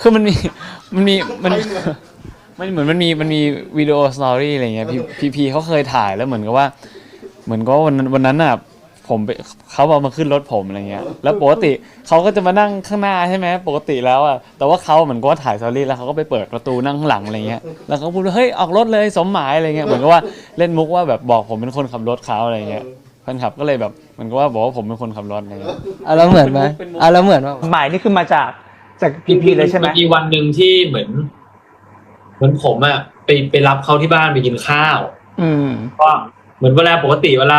คือมันมีมันมีมันมันเหมือนมันมีมันมีวิดีโอสตอรี่อะไรเงี้ยพี่พีพีเขาเคยถ่ายแล้วเหมือนกับว่า เหมือนกับว่าวันนั้นวันนั้นน่ะผมไปเขาเอามาขึ้นรถผมอะไรเงี้ย แล้วปกติเขาก็จะมานั่งข้างหน้าใช่ไหมปกติแล้วอะแต่ว่าเขาเหมือนกับว่าถ่ายสตอรี่แล้วเขาก็ไปเปิดประตูนั่งข้างหลังอะไรเงี้ยแล้วเขาพูดว่าเฮ้ยออกรถเลยสมหมายอะไรเงี้ยเหมือนกับว่าเล่นมุกว่าแบบบอกผมเป็นคนขับรถเขาอะไรเงี้ยแฟนคลับก็เลยแบบเหมือนกับว่าบอกว่าผมเป็นคนขับรถอะไรเงี้ยอะแล้วเหมือนไหมอะแล้วเหมือนว่าหมายนี่คือมาจาก จากพีพีเลยใช่ไหมมีวันหนึ่งที่เหมือน เหมือนผมอะไปไปรับเขาที่บ้านไปกินข้าว อืม ก็เหมือนเวลาปกติเวลา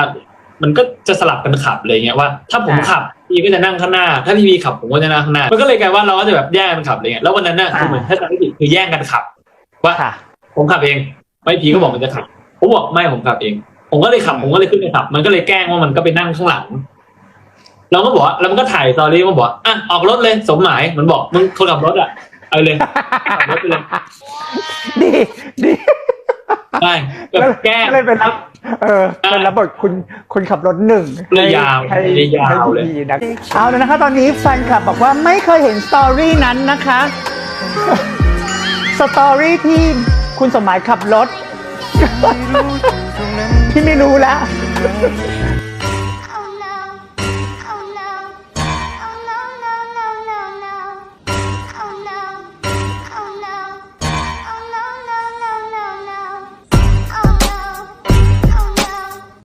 มันก็จะสลับกันขับเลยเงี้ยว่าถ้าผมอ่าขับพี่ก็จะนั่งข้างหน้า ถ้าพี่พีขับผมก็จะนั่งข้างหน้า มันก็เลยกลายว่าเราก็จะแบบแย่งกันขับอะไรเงี้ยแล้ววันนั้นน่ะคือเหมือนถ้าจำไม่ผิดคือแย่งกันขับ ว่าค่ะผมขับเองไม่พีก็บอกมันจะขับผมบอกไม่ผมขับเอง ผมก็เลยขับผมก็เลยขึ้นไปขับ มันก็เลยแกล้งว่ามันก็ไปนั่งข้างหลัง เราก็บอกว่าแล้วมันก็ถ่ายสตอรี่มันบอกว่าอะออกรถเลยสมหมายมันบอกมึงคนขับรถอะเอาเลยขับรถไปเลยดีดีได้แบบแกล้งก็เลยเป็นรับเออเป็นรับบทคุณคุณขับรตหนึ่งเลยยาวให้เลยยาวเลยให้ดีนะเอาแล้วนะคะ ตอนนี้แฟนคลับบอกว่าไม่เคยเห็นสตอรี่นั้นนะคะสตอรี่ที่คุณสมหมายขับรถ ที่ไม่รู้แล้ว